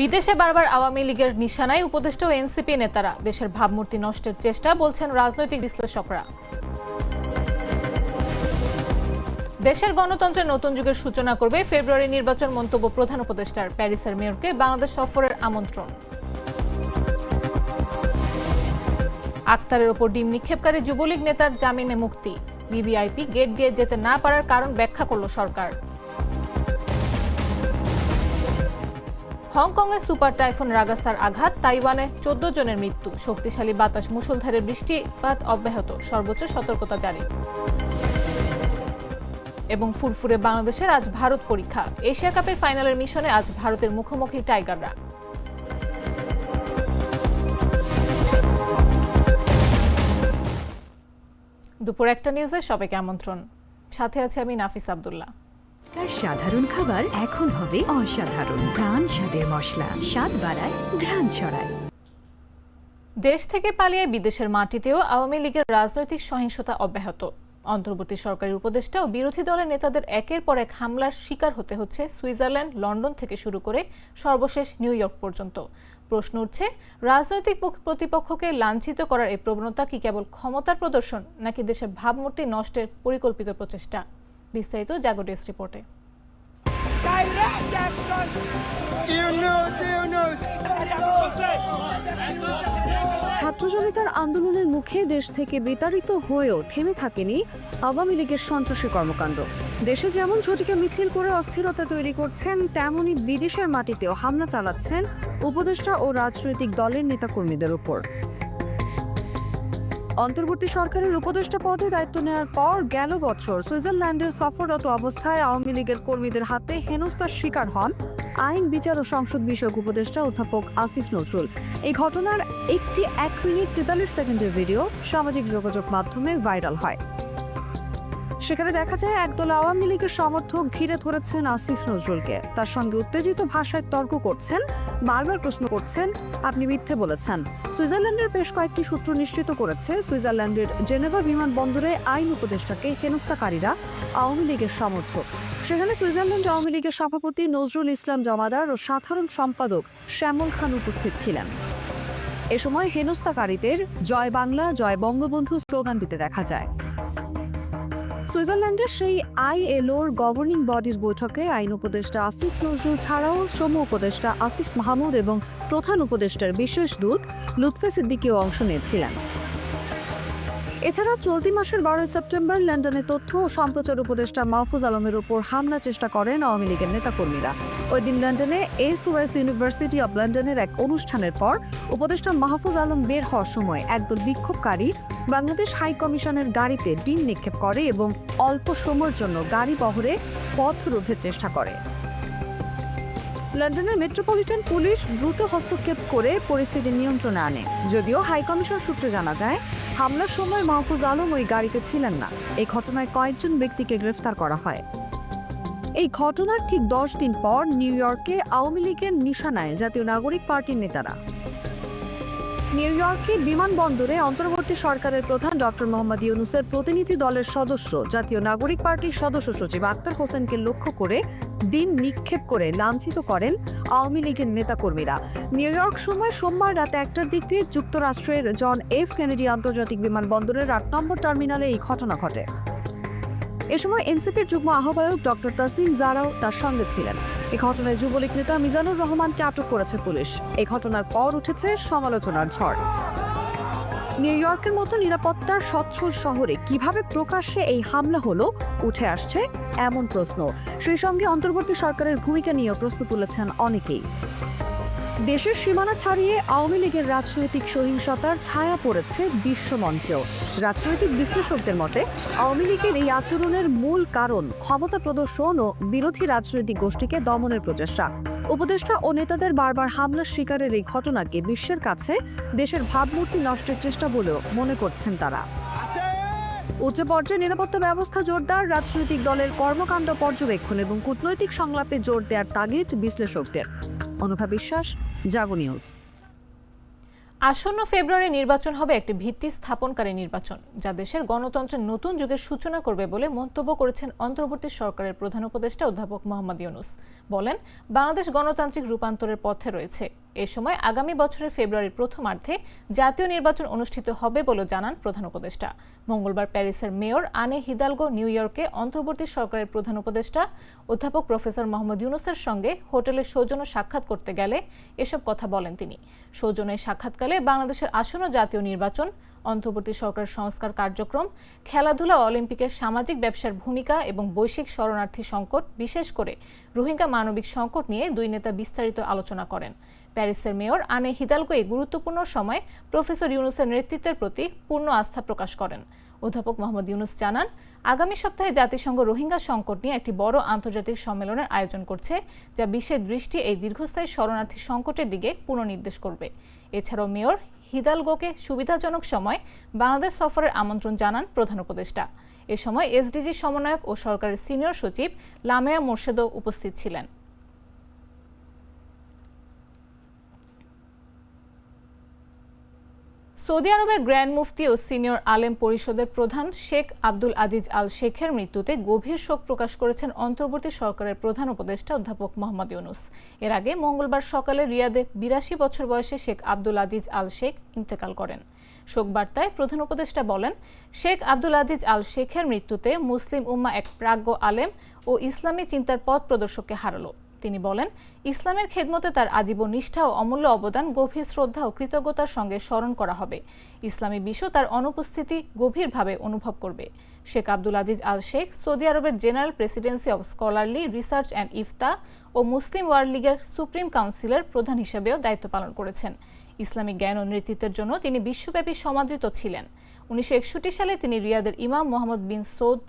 বিদেশে বারবার আওয়ামী লীগের নিশানায় উপদেষ্টা ও এনসিপি নেতারা। দেশের ভাবমূর্তি নষ্টের চেষ্টা বলছেন রাজনৈতিক বিশ্লেষকরা। দেশের গণতন্ত্রের নতুন যুগের সূচনা করবে ফেব্রুয়ারি নির্বাচন মন্তব্য প্রধান উপদেষ্টার প্যারিসের মেয়রকে বাংলাদেশ সফরের আমন্ত্রণ। আক্তারের ওপর ডিম নিক্ষেপকারী যুবলীগ নেতার জামিনে মুক্তি। বিবিআইপি গেট দিয়ে যেতে না পারার কারণ ব্যাখ্যা করল সরকার। হংকংয়ে সুপার টাইফুন রাগাসার আঘাত, তাইওয়ানে চোদ্দ জনের মৃত্যু। শক্তিশালী বাতাস মুষলধারে বৃষ্টিপাত অব্যাহত, সর্বোচ্চ সতর্কতা জারি। এবং ফুরফুরে বাংলাদেশের আজ ভারত পরীক্ষা। এশিয়া কাপের ফাইনালের মিশনে আজ ভারতের মুখোমুখি টাইগাররা। দুপুর একটা নিউজে সবাইকে আমন্ত্রণ। সাথে আছে আমি নাফিস আব্দুল্লাহ। আজকাল সাধারণ খাবার এখন হবে অসাধারণ প্রাণ স্বাদের মশলা। স্বাদ বাড়ায়, ঘ্রাণ ছড়ায়। দেশ থেকে পালিয়ে বিদেশের মাটিতেও আওয়ামী লীগের রাজনৈতিক সহিংসতা অব্যাহত। অন্তর্বর্তী সরকারের উপদেষ্টা ও বিরোধী দলের নেতাদের একের পর এক হামলার শিকার হতে হচ্ছে সুইজারল্যান্ড, লন্ডন থেকে শুরু করে সর্বশেষ নিউ ইয়র্ক পর্যন্ত। প্রশ্ন উঠছে, রাজনৈতিক পক্ষ- প্রতিপক্ষকে লাঞ্ছিত করার এই প্রবণতা কি কেবল ক্ষমতার প্রদর্শন, নাকি দেশের ভাবমূর্তি নষ্টের পরিকল্পিত প্রচেষ্টা? বিস্তারিত রিপোর্টে action! Yunus, Yunus! ছাত্র জনতার আন্দোলনের মুখে দেশ থেকে বিতাড়িত হয়েও থেমে থাকেনি আওয়ামী লীগের সন্ত্রাসী কর্মকাণ্ড দেশে যেমন ঝটিকা মিছিল করে অস্থিরতা তৈরি করছেন তেমনই বিদেশের মাটিতেও হামলা চালাচ্ছেন উপদেষ্টা ও রাজনৈতিক দলের নেতাকর্মীদের উপর অন্তর্বর্তী সরকারের উপদেষ্টা পদে দায়িত্ব নেওয়ার পর গেল বছর সুইজারল্যান্ডে সফররত অবস্থায় আওয়ামী লীগের কর্মীদের হাতে হেনস্থার শিকার হন আইন, বিচার ও সংসদ বিষয়ক উপদেষ্টা অধ্যাপক আসিফ নজরুল। এই ঘটনার একটি এক মিনিট তেতাল্লিশ সেকেন্ডের ভিডিও সামাজিক যোগাযোগ মাধ্যমে ভাইরাল হয়। সেখানে দেখা যায় একদল আওয়ামী লীগের সমর্থক ঘিরে ধরেছেন আসিফ নজরুলকে। তার সঙ্গে উত্তেজিত ভাষায় তর্ক করছেন, বারবার প্রশ্ন করছেন, আপনি মিথ্যে বলেছেন। সুইজারল্যান্ডের বেশ কয়েকটি সূত্র নিশ্চিত করেছে, সুইজারল্যান্ডের জেনেভা বিমানবন্দরে আইন উপদেষ্টাকে হেনস্থাকারীরা আওয়ামী লীগের সমর্থক। সেখানে সুইজারল্যান্ড আওয়ামী লীগের সভাপতি নজরুল ইসলাম জমাদার ও সাধারণ সম্পাদক শ্যামল খান উপস্থিত ছিলেন। এ সময় হেনস্থাকারীদের জয় বাংলা, জয় বঙ্গবন্ধু স্লোগান দিতে দেখা যায়। সুইজারল্যান্ডের সেই আইএলওর গভর্নিং বডির বৈঠকে আইন উপদেষ্টা আসিফ নজরুল ছাড়াও শ্রম উপদেষ্টা আসিফ মাহমুদ এবং প্রধান উপদেষ্টার বিশেষ দূত লুৎফে সিদ্দিকিও অংশ নিয়েছিলেন। এছাড়া চলতি মাসের বারোই সেপ্টেম্বর লন্ডনে তথ্য ও সম্প্রচার উপদেষ্টা মাহফুজ আলমের উপর হামলার চেষ্টা করেন আওয়ামী লীগের নেতাকর্মীরা। ওই দিন লন্ডনে এস ওয়েস ইউনিভার্সিটি অব লন্ডনের এক অনুষ্ঠানের পর উপদেষ্টা মাহফুজ আলম বের হওয়ার সময় একদল বিক্ষোভকারী বাংলাদেশ হাই কমিশনের গাড়িতে ডিম নিক্ষেপ করে এবং অল্প সময়ের জন্য গাড়ি বহরে পথ রোধের চেষ্টা করে। লন্ডনের মেট্রোপলিটন পুলিশ দ্রুত হস্তক্ষেপ করে পরিস্থিতি নিয়ন্ত্রণে আনে। যদিও হাইকমিশন সূত্রে জানা যায়, হামলার সময় মাহফুজ আলম ওই গাড়িতে ছিলেন না। এই ঘটনায় কয়েকজন ব্যক্তিকে গ্রেফতার করা হয়। এই ঘটনার ঠিক দশ দিন পর নিউ ইয়র্কে আওয়ামী লীগের নিশানায় জাতীয় নাগরিক পার্টির নেতারা নিউ ইয়র্কে বিমানবন্দরে অন্তর্বর্তী সরকারের প্রধান ডক্টর মোহাম্মদ ইউনুসের প্রতিনিধি দলের সদস্য, জাতীয় নাগরিক পার্টির সদস্য সচিব আক্তার হোসেনকে লক্ষ্য করে দিন নিক্ষেপ করে লাঞ্ছিত করেন আওয়ামী লীগের নেতাকর্মীরা। নিউ ইয়র্ক সময় সোমবার রাত একটার দিক দিয়ে যুক্তরাষ্ট্রের জন এফ কেনেডি আন্তর্জাতিক বিমানবন্দরের আট নম্বর টার্মিনালে এই ঘটনা ঘটে। এ সময় এনসিপির যুগ্ম আহ্বায়ক ডক্টর তাসনিম জারাও তার সঙ্গে ছিলেন। এই ঘটনায় যুবলীগ নেতা মিজানুর রহমানকে আটক করেছে পুলিশ। এ ঘটনার পর উঠেছে সমালোচনার ঝড়। নিউ ইয়র্কের মতো নিরাপত্তার সচ্ছল শহরে কীভাবে প্রকাশ্যে এই হামলা হলো, উঠে আসছে এমন প্রশ্ন। সেই সঙ্গে অন্তর্বর্তী সরকারের ভূমিকা নিয়েও প্রশ্ন তুলেছেন অনেকেই। দেশের সীমানা ছাড়িয়ে আওয়ামী লীগের রাজনৈতিক সহিংসতার ছায়া পড়েছে বিশ্বমঞ্চেও রাজনৈতিক বিশ্লেষকদের মতে, আওয়ামী লীগের এই আচরণের মূল কারণ ক্ষমতা প্রদর্শন ও বিরোধী রাজনৈতিক গোষ্ঠীকে দমনের প্রচেষ্টা। উপদেষ্টা ও নেতাদের বারবার হামলার শিকারের এই ঘটনাকে বিশ্বের কাছে দেশের ভাবমূর্তি নষ্টের চেষ্টা বলেও মনে করছেন তারা। উচ্চ পর্যায়ে নিরাপত্তা ব্যবস্থা জোরদার, রাজনৈতিক দলের কর্মকাণ্ড পর্যবেক্ষণ এবং কূটনৈতিক সংলাপে জোর দেওয়ার তাগিদ বিশ্লেষকদের। অনুভা বিশ্বাস জাগো নিউজ। আসন্ন ফেব্রুয়ারি নির্বাচন হবে একটি ভিত্তি স্থাপনকারী নির্বাচন, যা দেশের গণতন্ত্রের নতুন যুগের সূচনা করবে বলে মন্তব্য করেছেন অন্তর্বর্তী সরকারের প্রধান উপদেষ্টা অধ্যাপক মোহাম্মদ ইউনুস। বলেন, বাংলাদেশ গণতান্ত্রিক রূপান্তরের পথে রয়েছে। এ সময় আগামী বছরের ফেব্রুয়ারির প্রথমার্ধে জাতীয় নির্বাচন অনুষ্ঠিত হবে বলে জানান প্রধান উপদেষ্টা। মঙ্গলবার প্যারিসের মেয়র আনে হিদালগো নিউ ইয়র্কে অন্তর্বর্তী সরকারের প্রধান উপদেষ্টা অধ্যাপক প্রফেসর মোহাম্মদ ইউনুসের সঙ্গে হোটেলে সৌজন্য সাক্ষাৎ করতে গেলে এসব কথা বলেন তিনি। সৌজন্যের সাক্ষাৎকালে বাংলাদেশের আসন্ন জাতীয় নির্বাচন, অন্তর্বর্তী সরকার সংস্কার কার্যক্রম, খেলাধুলা অলিম্পিকের সামাজিক ব্যবসার ভূমিকা এবং বৈশ্বিক শরণার্থী সংকট, বিশেষ করে রোহিঙ্গা মানবিক সংকট নিয়ে দুই নেতা বিস্তারিত আলোচনা করেন। প্যারিসের মেয়র আনে হিদালগো এই গুরুত্বপূর্ণ সময় প্রফেসর ইউনুসের নেতৃত্বের প্রতি পূর্ণ আস্থা প্রকাশ করেন। অধ্যাপক মোহাম্মদ ইউনুস জানান আগামী সপ্তাহে জাতিসংঘ রোহিঙ্গা সংকট নিয়ে একটি বড় আন্তর্জাতিক সম্মেলনের আয়োজন করছে, যা বিশ্বের দৃষ্টি এই দীর্ঘস্থায়ী শরণার্থী সংকটের দিকে পুনর্নির্দেশ করবে। এছাড়াও মেয়র হিদালগোকে সুবিধাজনক সময় বাংলাদেশ সফরের আমন্ত্রণ জানান প্রধান উপদেষ্টা। এ সময় এসডিজি সমন্বয়ক ও সরকারের সিনিয়র সচিব লামেয়া মোর্শেদও উপস্থিত ছিলেন। সৌদি আরবের গ্র্যান্ড মুফতি ও সিনিয়র আলেম পরিষদের প্রধান শেখ আব্দুল আজিজ আল শেখের মৃত্যুতে গভীর শোক প্রকাশ করেছেন অন্তর্বর্তী সরকারের প্রধান উপদেষ্টা অধ্যাপক মোহাম্মদ ইউনুস। এর আগে মঙ্গলবার সকালে রিয়াদে বিরাশি বছর বয়সে Sheikh Abdul Aziz Al Sheikh ইন্তেকাল করেন। শোক বার্তায় প্রধান উপদেষ্টা বলেন, শেখ আব্দুল আজিজ আল শেখের মৃত্যুতে মুসলিম উম্মা এক প্রাজ্ঞ আলেম ও ইসলামী চিন্তার পথ প্রদর্শককে হারালো। তিনি বলেন, ইসলামের খেদমতে তার আজীবন নিষ্ঠা ও অমূল্য অবদান, গভীর শ্রদ্ধা ও কৃতজ্ঞতার সঙ্গে স্মরণ করা হবে। ইসলামী বিশ্ব তার অনুপস্থিতি গভীরভাবে অনুভব করবে। Sheikh Abdul Aziz Al Sheikh Saudi আরবের general presidency of scholarly, research and Ifta O Muslim world লীগের সুপ্রিম কাউন্সিলের প্রধান হিসেবেও দায়িত্ব পালন করেছেন। ইসলামিক জ্ঞান ও নেতৃত্বের জন্য তিনি বিশ্বব্যাপী সমাদৃত ছিলেন। উনিশশো একষট্টি সালে তিনি রিয়াদের ইমাম মোহাম্মদ বিন সৌদ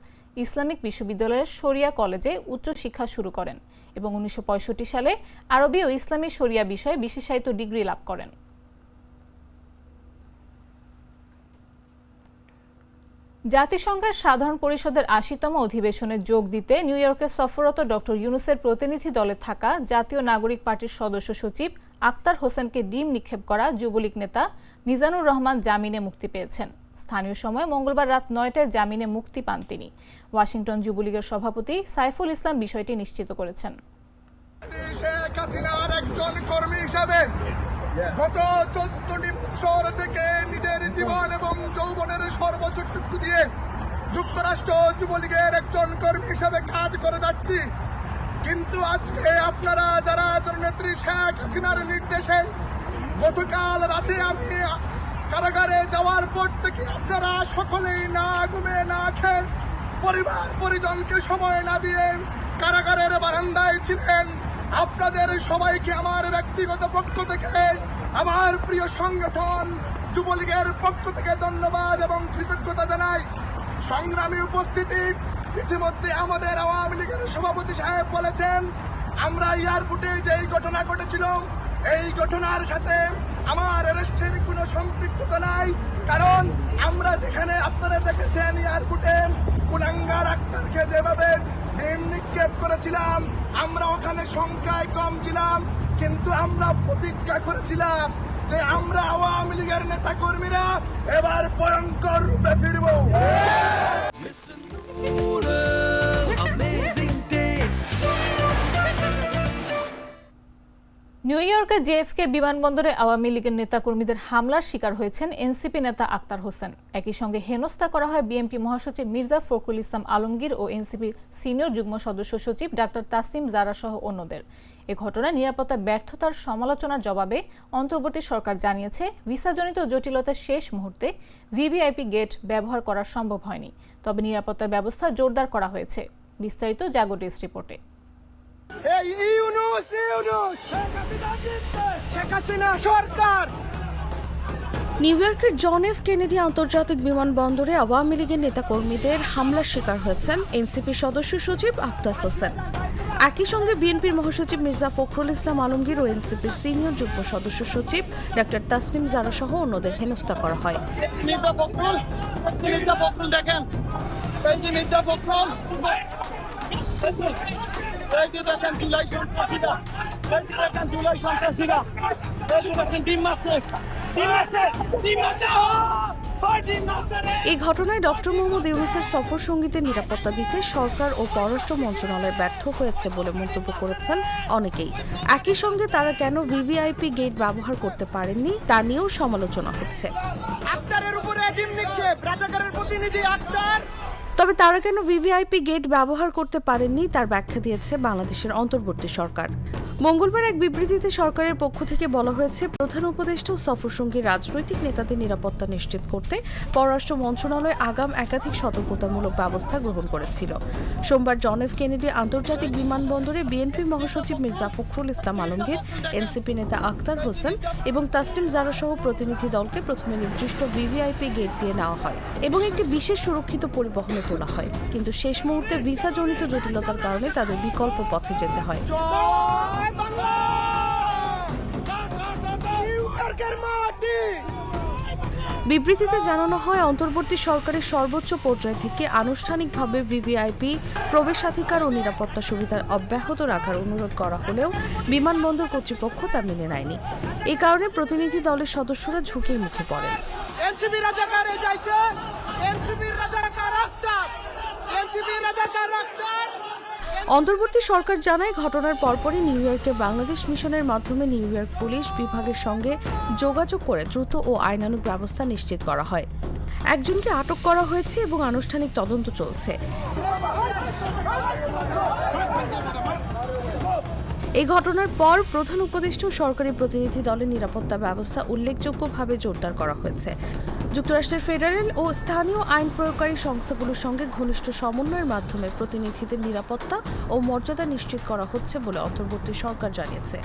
ইসলামিক বিশ্ববিদ্যালয়ের শরিয়া কলেজে উচ্চ শিক্ষা শুরু করেন। এবং উনিশশো পঁয়ষট্টি সালে আরবি ও ইসলামী শরিয়া বিষয়ে বিশেষায়িত ডিগ্রি লাভ করেন। জাতিসংঘের সাধারণ পরিষদের আশিতম অধিবেশনে যোগ দিতে নিউ ইয়র্কে সফররত ডক্টর ইউনুসের প্রতিনিধি দলে থাকা জাতীয় নাগরিক পার্টির সদস্য সচিব আক্তার হোসেনকে ডিম নিক্ষেপ করা যুবলীগ নেতা মিজানুর রহমান জামিনে মুক্তি পেয়েছেন। স্থানীয় সময় মঙ্গলবার রাত নয়টায় জামিনে মুক্তি পান তিনি। ওয়াশিংটন যুবলীগের সভাপতি সাইফুল ইসলাম বিষয়টি নিশ্চিত করেছেন। গত চোদ্দটি বছর থেকে নিজের জীবন এবং যৌবনের সর্বোচ্চটুকু দিয়ে যুক্তরাষ্ট্র যুবলীগের একজন কর্মী হিসাবে কাজ করে যাচ্ছি। কিন্তু আজকে আপনারা যারা নেত্রী শেখ হাসিনার নির্দেশে গতকাল রাতে আমি কারাগারে যাওয়ার পর থেকে আপনারা সকলেই না ঘুমে, না খেয়ে পরিবার, পরিজনকে সময় না দিয়ে কারাগারের বারান্দায় ছিলেন। আপনাদের সবাইকে আমার ব্যক্তিগত পক্ষ থেকে, আমার প্রিয় সংগঠন যুবলীগের পক্ষ থেকে ধন্যবাদ এবং কৃতজ্ঞতা জানাই। সংগ্রামী উপস্থিতি, ইতিমধ্যে আমাদের আওয়ামী লীগের সভাপতি সাহেব বলেছেন, আমরা এয়ারপোর্টে যেই ঘটনা ঘটেছিল এই ঘটনার সাথে আমার অ্যারেস্টের কোনো সম্পৃক্ততা নাই। কারণ আমরা যেখানে আপনারা দেখেছেন এয়ারপোর্টে কুলাঙ্গার আক্তারকে যেভাবে ডিম নিক্ষেপ করেছিলাম, আমরা ওখানে সংখ্যায় কম ছিলাম, কিন্তু আমরা প্রতিজ্ঞা করেছিলাম যে আমরা আওয়ামী লীগের নেতা কর্মীরা এবার ভয়ঙ্কর রূপে ফিরবো। নিউ ইয়র্কের জেএফকে বিমানবন্দরে আওয়ামী লীগের নেতাকর্মীদের হামলার শিকার হয়েছেন এনসিপি নেতা আক্তার হোসেন। একই সঙ্গে হেনস্থা করা হয় বিএনপি মহাসচিব মির্জা ফখরুল ইসলাম আলমগীর ও এনসিপির সিনিয়র যুগ্ম সদস্য সচিব ডাক্তার তাসিম জারা সহ অন্যদের। এ ঘটনায় নিরাপত্তা, ব্যর্থতার সমালোচনার জবাবে অন্তর্বর্তী সরকার জানিয়েছে, ভিসাজনিত জটিলতার শেষ মুহূর্তে ভিভিআইপি গেট ব্যবহার করা সম্ভব হয়নি। তবে নিরাপত্তা ব্যবস্থা জোরদার করা হয়েছে। বিস্তারিত জাগোটিস রিপোর্টে। এই ইউনুস ইউনুস! শেখ হাসিনা সরকার! নিউ ইয়র্কের জন এফ কেনেডি আন্তর্জাতিক বিমানবন্দরে আওয়ামী লীগের নেতাকর্মীদের হামলার শিকার হয়েছেন এনসিপির সদস্য সচিব আক্তার হোসেন। একই সঙ্গে বিএনপির মহাসচিব মির্জা ফখরুল ইসলাম আলমগীর ও এনসিপির সিনিয়র যুগ্ম সদস্য সচিব ডাক্তার তাসনিম জারা সহ অন্যদের হেনস্থা করা হয়। মির্জা ফখরুল মির্জা ফখরুল দেখেন। এই যে দেখেন জুলাই সনদ এই যে দেখেন জুলাই সন্ত্রাসীরা এই যে দেখেন ডিম মারছে ডিম মারছে ডিম মারছে ও ওই ডিম মারছে রে এই ঘটনায় ডক্টর মোহাম্মদ ইউনুসের সফর সঙ্গীতের নিরাপত্তা দিতে সরকার ও পররাষ্ট্র মন্ত্রণালয় ব্যর্থ হয়েছে বলে মন্তব্য করেছেন অনেকেই। একই সঙ্গে তারা কেন ভিভিআইপি গেট ব্যবহার করতে পারেননি তা নিয়েও সমালোচনা হচ্ছে। আক্তারের উপরে প্রতিনিধি আক্তার। তবে তারা কেন ভিভিআইপি গেট ব্যবহার করতে পারেননি তার ব্যাখ্যা দিয়েছে বাংলাদেশের অন্তর্বর্তী সরকার। মঙ্গলবার এক বিবৃতিতে সরকারের পক্ষ থেকে বলা হয়েছে, প্রধান উপদেষ্টা ও সফরসঙ্গী রাজনৈতিক নেতাদের নিরাপত্তা নিশ্চিত করতে পররাষ্ট্র মন্ত্রণালয় আগাম একাধিক সতর্কতামূলক ব্যবস্থা গ্রহণ করেছিল। সোমবার জন এফ কেনেডি আন্তর্জাতিক বিমানবন্দরে বিএনপি মহাসচিব মির্জা ফখরুল ইসলাম আলমগীর, এনসিপি নেতা আক্তার হোসেন এবং তাসলিম জারা সহ প্রতিনিধি দলকে প্রথমে নির্দিষ্ট ভিভিআইপি গেট দিয়ে নেওয়া হয় এবং একটি বিশেষ সুরক্ষিত পরিবহনে তোলা হয়। কিন্তু শেষ মুহূর্তে ভিসা জনিত জটিলতার কারণে তাদের বিকল্প পথে যেতে হয়। বিবৃতিতে জানানো হয় অন্তর্বর্তী সরকারের সর্বোচ্চ পর্যায় থেকে আনুষ্ঠানিকভাবে ভিভিআইপি প্রবেশাধিকার ও নিরাপত্তা সুবিধা অব্যাহত রাখার অনুরোধ করা হলেও বিমানবন্দর কর্তৃপক্ষ তা মেনে নেয়নি। এই কারণে প্রতিনিধি দলের সদস্যরা ঝুঁকির মুখে পড়েন এনসিপি রাজাকার এ যাইছে এনসিপি রাজাকার আক্তার এনসিপি রাজাকার আক্তার অন্তর্বর্তী সরকার জানায়, ঘটনার পরপরই নিউ ইয়র্কে বাংলাদেশ মিশনের মাধ্যমে নিউ ইয়র্ক পুলিশ বিভাগের সঙ্গে যোগাযোগ করে দ্রুত ও আইনানুগ ব্যবস্থা নিশ্চিত করা হয়। একজনকে আটক করা হয়েছে এবং আনুষ্ঠানিক তদন্ত চলছে। এই ঘটনার পর প্রধান উপদেষ্টা সরকারি প্রতিনিধি দলের নিরাপত্তা ব্যবস্থা উল্লেখযোগ্যভাবে জোরদার করা হয়েছে। যুক্তরাষ্ট্রের ফেডারেল ও স্থানীয় আইন প্রয়োগকারী সংস্থাগুলোর সঙ্গে ঘনিষ্ঠ সমন্বয়ের মাধ্যমে প্রতিনিধিদের নিরাপত্তা ও মর্যাদা নিশ্চিত করা হচ্ছে বলে অন্তর্বর্তী সরকার জানিয়েছে।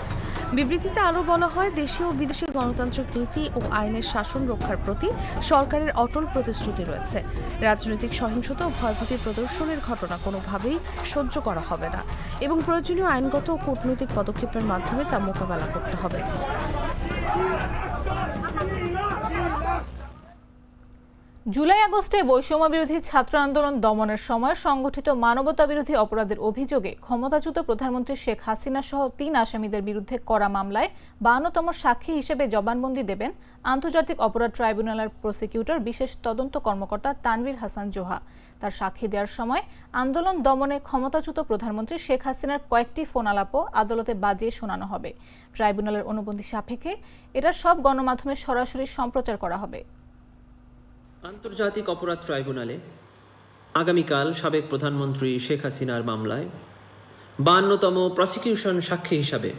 বিবৃতিতে আরও বলা হয়, দেশে ও বিদেশে গণতান্ত্রিক নীতি ও আইনের শাসন রক্ষার প্রতি সরকারের অটল প্রতিশ্রুতি রয়েছে। রাজনৈতিক সহিংসতা ও ভয়ভীতি প্রদর্শনের ঘটনা কোনোভাবেই সহ্য করা হবে না এবং প্রয়োজনীয় আইনগত ও কূটনৈতিক পদক্ষেপের মাধ্যমে তা মোকাবেলা করতে হবে। জুলাই আগস্টে বৈষম্য বিরোধী ছাত্র আন্দোলন দমনের সময় সংগঠিত মানবতা বিরোধী অপরাধের অভিযোগে ক্ষমতাচ্যুত প্রধানমন্ত্রী শেখ হাসিনা সহ তিন আসামিদের বিরুদ্ধে করা মামলায় বায়ান্নতম সাক্ষী হিসেবে জবানবন্দি দেবেন আন্তর্জাতিক অপরাধ ট্রাইব্যুনালের প্রসিকিউটর, বিশেষ তদন্ত কর্মকর্তা তানভীর হাসান জোহা। তার সাক্ষী দেওয়ার সময় আন্দোলন দমনে ক্ষমতাচ্যুত প্রধানমন্ত্রী শেখ হাসিনার কয়েকটি ফোনালাপও আদালতে বাজিয়ে শোনানো হবে। ট্রাইব্যুনালের অনুবন্ধী সাপেক্ষে এটা সব গণমাধ্যমে সরাসরি সম্প্রচার করা হবে। আন্তর্জাতিক অপরাধ ট্রাইব্যুনালে আগামীকাল সাবেক প্রধানমন্ত্রী শেখ হাসিনার মামলায় বান্নতম প্রসিকিউশন সাক্ষী হিসাবে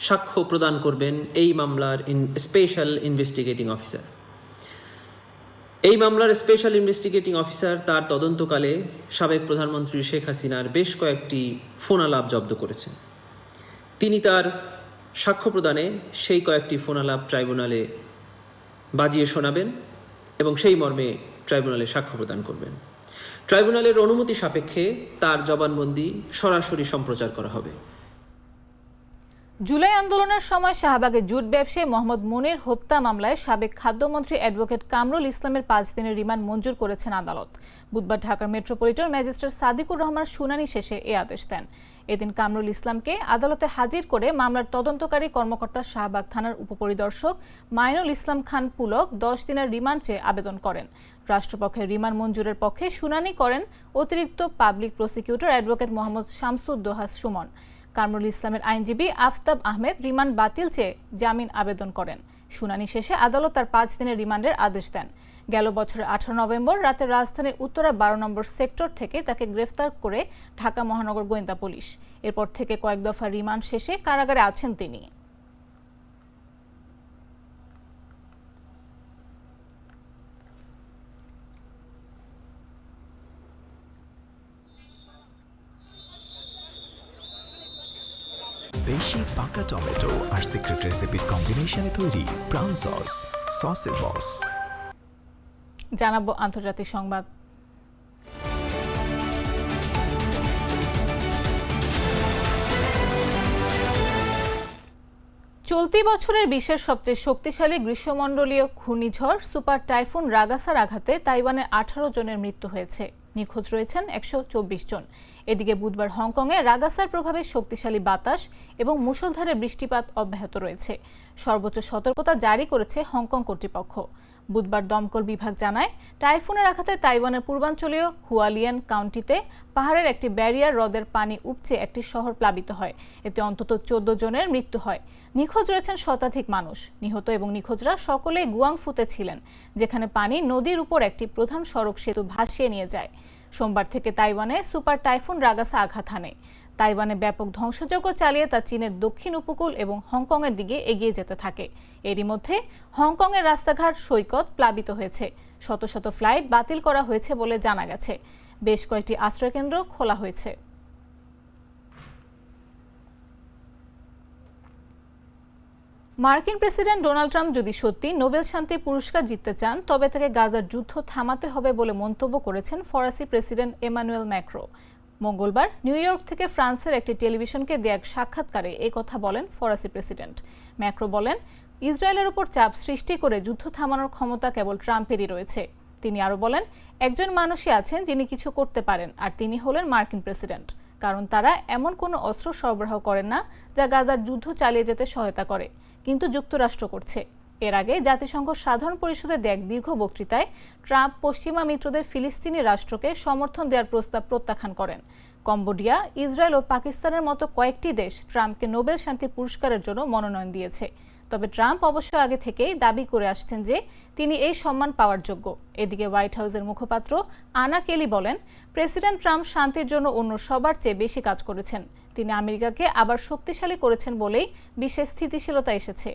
সাক্ষ্য প্রদান করবেন এই মামলার ইন, স্পেশাল ইনভেস্টিগেটিং অফিসার। এই মামলার স্পেশাল ইনভেস্টিগেটিং অফিসার তার তদন্তকালে সাবেক প্রধানমন্ত্রী শেখ হাসিনার বেশ কয়েকটি ফোনালাপ জব্দ করেছেন। তিনি তার সাক্ষ্য প্রদানে সেই কয়েকটি ফোনালাপ ট্রাইব্যুনালে বাজিয়ে শোনাবেন। এবং সেই মর্মে ট্রাইব্যুনালে সাক্ষ্য প্রদান করবেন। ট্রাইব্যুনালের অনুমতি সাপেক্ষে তার জবানবন্দি সরাসরি সম্প্রচার করা হবে। জুলাই আন্দোলনের সময় শাহবাগে জুট ব্যবসায়ী মোহাম্মদ মনির হত্যা মামলায় সাবেক খাদ্যমন্ত্রী অ্যাডভোকেট কামরুল ইসলামের পাঁচ দিনের রিমান্ড মঞ্জুর করেছেন আদালত। বুধবার ঢাকার মেট্রোপলিটন ম্যাজিস্ট্রেট সাদিকুর রহমান শুনানি শেষে এ আদেশ দেন। এদিন কামরুল ইসলামকে আদালতে হাজির করে মামলার তদন্তকারী কর্মকর্তা শাহবাগ থানার উপপরিদর্শক মাইনুল ইসলাম খান পুলক দশ দিনের রিমান্ড চেয়ে আবেদন করেন। রাষ্ট্রপক্ষের রিমান্ড মঞ্জুরের পক্ষে শুনানি করেন অতিরিক্ত public prosecutor advocate Mohammad Shamsuddoha Sumon. Kamrul ইসলামের আইনজীবী আফতাব আহমেদ রিমান্ড বাতিল চেয়ে জামিন আবেদন করেন। শুনানি শেষে আদালত তার পাঁচ দিনের রিমান্ডের আদেশ দেন। গেল বছরের আঠারো নভেম্বর রাতে রাজধানীর উত্তরা বারো নম্বর সেক্টর থেকে তাকে গ্রেফতার করে ঢাকা মহানগর গোয়েন্দা পুলিশ। এরপর থেকে কয়েক দফা রিমান্ড শেষে কারাগারে আছেন তিনি। দেশি পাকা টমেটো আর সিক্রেট রেসিপির কম্বিনেশনে তৈরি ব্রাউন সস, সসের বস। জানাব আন্তর্জাতিক সংবাদ। চলতি বছরের বিশ্বের সবচেয়ে শক্তিশালী গ্রীষ্মমণ্ডলীয় ঘূর্ণিঝড় সুপার টাইফুন রাগাসার আঘাতে তাইওয়ানের আঠারো জনের মৃত্যু হয়েছে। নিখোঁজ রয়েছেন একশো চব্বিশ জন। এদিকে বুধবার হংকংয়ে রাগাসার প্রভাবে শক্তিশালী বাতাস এবং মুষলধারে বৃষ্টিপাত অব্যাহত রয়েছে। সর্বোচ্চ সতর্কতা জারি করেছে হংকং কর্তৃপক্ষ। বুধবার দমকল বিভাগ জানায়, টাইফুনের আঘাতে তাইওয়ানের পূর্বাঞ্চলীয় হুয়ালিয়ান কাউন্টিতে পাহাড়ের একটি ব্যারিয়ার হ্রদের পানি উপচে একটি শহর প্লাবিত হয়। এতে অন্তত চোদ্দ জনের মৃত্যু হয়। নিখোঁজ রয়েছেন শতাধিক মানুষ। নিহত এবং নিখোঁজরা সকলেই গুয়াংফুতে ছিলেন, যেখানে পানি নদীর উপর একটি প্রধান সড়ক সেতু ভাসিয়ে নিয়ে যায়। সোমবার থেকে তাইওয়ানে সুপার টাইফুন রাগাসা আঘাত হানে। তাইওয়ানে ব্যাপক ধ্বংসযজ্ঞ চালিয়ে তা চীনের দক্ষিণ উপকূল এবং হংকংয়ের দিকে এগিয়ে যেতে থাকে। এরই মধ্যে হংকংয়ের রাস্তাঘাট, সৈকত প্লাবিত হয়েছে। শত শত ফ্লাইট বাতিল করা হয়েছে বলে জানা গেছে। বেশ কয়েকটি আশ্রয়কেন্দ্র খোলা হয়েছে। মার্কিন প্রেসিডেন্ট ডোনাল্ড ট্রাম্প যদি সত্যি নোবেল শান্তি পুরস্কার জিততে চান, তবে তাকে গাজার যুদ্ধ থামাতে হবে বলে মন্তব্য করেছেন ফরাসি প্রেসিডেন্ট এমানুয়েল ম্যাক্রো। মঙ্গলবার নিউ ইয়র্ক থেকে ফ্রান্সের একটি টেলিভিশনকে দেয়া এক সাক্ষাৎকারে এই কথা বলেন ফরাসি প্রেসিডেন্ট। ম্যাক্রো বলেন, ইসরায়েলের উপর চাপ সৃষ্টি করে যুদ্ধ থামানোর ক্ষমতা কেবল ট্রাম্পেরই রয়েছে। তিনি আরও বলেন, একজন মানুষই আছেন যিনি কিছু করতে পারেন, আর তিনি হলেন মার্কিন প্রেসিডেন্ট। কারণ তারা এমন কোনো অস্ত্র সরবরাহ করেন না যা গাজার যুদ্ধ চালিয়ে যেতে সহায়তা করে, কিন্তু যুক্তরাষ্ট্র করছে। এর আগে জাতিসংঘ সাধারণ পরিষদের দেয়া এক দীর্ঘ বক্তৃতায় ট্রাম্প পশ্চিমা মিত্রদের ফিলিস্তিনি রাষ্ট্রকে সমর্থন দেওয়ার প্রস্তাব প্রত্যাখ্যান করেন। কম্বোডিয়া, ইসরায়েল ও পাকিস্তানের মতো কয়েকটি দেশ ট্রাম্পকে নোবেল শান্তি পুরস্কারের জন্য মনোনয়ন দিয়েছে। তবে ট্রাম্প অবশ্য আগে থেকেই দাবি করে আসছেন যে তিনি এই সম্মান পাওয়ার যোগ্য। এদিকে হোয়াইট হাউসের মুখপাত্র আনা কেলি বলেন, প্রেসিডেন্ট ট্রাম্প শান্তির জন্য অন্য সবার চেয়ে বেশি কাজ করেছেন। তিনি আমেরিকাকে আবার শক্তিশালী করেছেন বলেই বিশ্বে স্থিতিশীলতা এসেছে।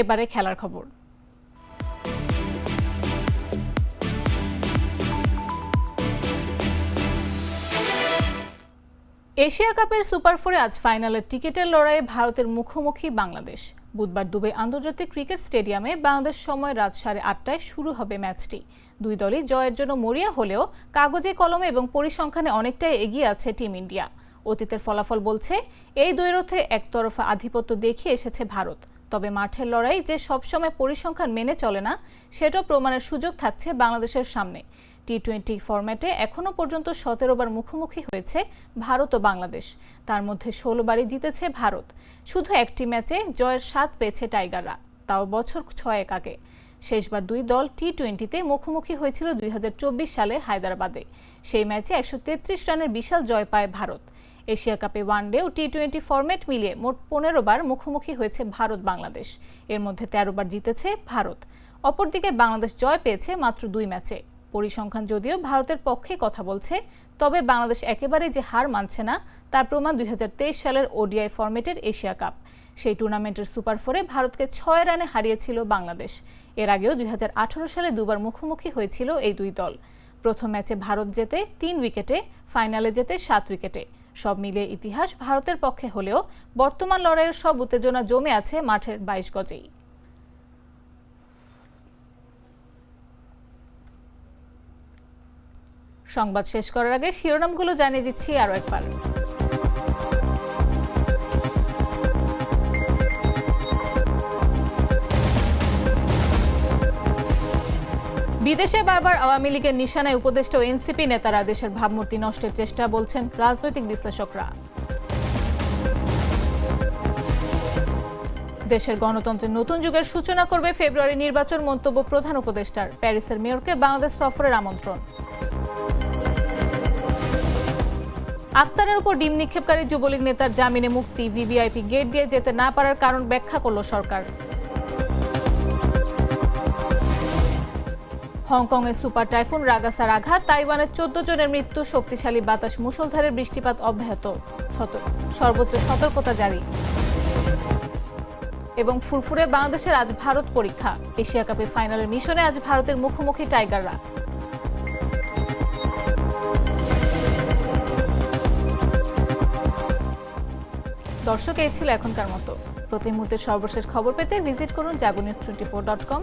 এবারে খেলার খবর। এশিয়া কাপের সুপার ফোরে আজ ফাইনালের টিকিটের লড়াইয়ে ভারতের মুখোমুখি বাংলাদেশ। বুধবার দুবাই আন্তর্জাতিক ক্রিকেট স্টেডিয়ামে বাংলাদেশ সময় রাত সাড়ে আটটায় শুরু হবে ম্যাচটি। দুই দলই জয়ের জন্য মরিয়া হলেও কাগজে, কলমে এবং পরিসংখ্যানে অনেকটাই এগিয়ে আছে টিম ইন্ডিয়া। অতীতের ফলাফল বলছে, এই দ্বৈরথে একতরফা আধিপত্য দেখিয়ে এসেছে ভারত। তবে মাঠের লড়াই যে সবসময় পরিসংখ্যান মেনে চলে না, সেটাও প্রমাণের সুযোগ থাকছে বাংলাদেশের সামনে। টি টোয়েন্টি ফরম্যাটে এখনও পর্যন্ত সতেরো বার মুখোমুখি হয়েছে ভারত ও বাংলাদেশ। তার মধ্যে ষোলো বারই জিতেছে ভারত। শুধু একটি ম্যাচে জয়ের স্বাদ পেয়েছে টাইগাররা, তাও বছর ছয়েক আগে। শেষবার দুই দল টি টোয়েন্টিতে মুখোমুখি হয়েছিল দুই হাজার চব্বিশ সালে হায়দ্রাবাদে। সেই ম্যাচে একশো তেত্রিশ রানের বিশাল জয় পায় ভারত। এশিয়া কাপে ওয়ানডে ও টি টোয়েন্টি ফরম্যাট মিলিয়ে মোট পনেরো বার মুখোমুখি হয়েছে ভারত বাংলাদেশ। এর মধ্যে তেরো বার জিতেছে ভারত। অপরদিকে বাংলাদেশ জয় পেয়েছে মাত্র দুই ম্যাচে। পরিসংখ্যান যদিও ভারতের পক্ষে কথা বলছে, তবে বাংলাদেশ একেবারে যে হার মানছে না, তার প্রমাণ দুই হাজার তেইশ সালের ওডিআই ফরম্যাটের এশিয়া কাপ। সেই টুর্নামেন্টের সুপার ফোরে ভারতকে ছয় রানে হারিয়েছিল বাংলাদেশ। এর আগেও দুই হাজার আঠারো সালে দুবার মুখোমুখি হয়েছিল এই দুই দল। প্রথম ম্যাচে ভারত জেতে তিন উইকেটে, ফাইনালে জেতে সাত উইকেটে। সব মিলিয়ে ইতিহাস ভারতের পক্ষে হলেও বর্তমান লড়াইয়ের সব উত্তেজনা জমে আছে মাঠের বাইশ গজেই। সংবাদ শেষ করার আগে শিরোনামগুলো জানিয়ে দিচ্ছি আরও একবার। বিদেশে বারবার আওয়ামী লীগের নিশানায় উপদেষ্টা ও এনসিপি নেতারা দেশের ভাবমূর্তি নষ্টের চেষ্টা বলছেন রাজনৈতিক বিশ্লেষকরা। দেশের গণতন্ত্রের নতুন যুগের সূচনা করবে ফেব্রুয়ারি নির্বাচন মন্তব্য প্রধান উপদেষ্টার, প্যারিসের মেয়রকে বাংলাদেশ সফরের আমন্ত্রণ। আক্তারের উপর ডিম নিক্ষেপকারী যুবলীগ নেতার জামিনে মুক্তি, ভিভিআইপি গেট দিয়ে যেতে না পারার কারণ ব্যাখ্যা করল সরকার। হংকংয়ে সুপার টাইফুন রাগাসার আঘাত, তাইওয়ানের চোদ্দ জনের মৃত্যু, শক্তিশালী বাতাস মুষলধারের বৃষ্টিপাত অব্যাহত। সর্বোচ্চ সতর্কতা জারি। এবং ফুরফুরে বাংলাদেশের আজ ভারত পরীক্ষা। এশিয়া কাপের ফাইনালের মিশনে আজ ভারতের মুখোমুখি টাইগাররা। দর্শক, এই ছিল এখনকার মতো। প্রতি মুহূর্তের সর্বশেষ খবর পেতে ভিজিট করুন Jago news twenty four dot com.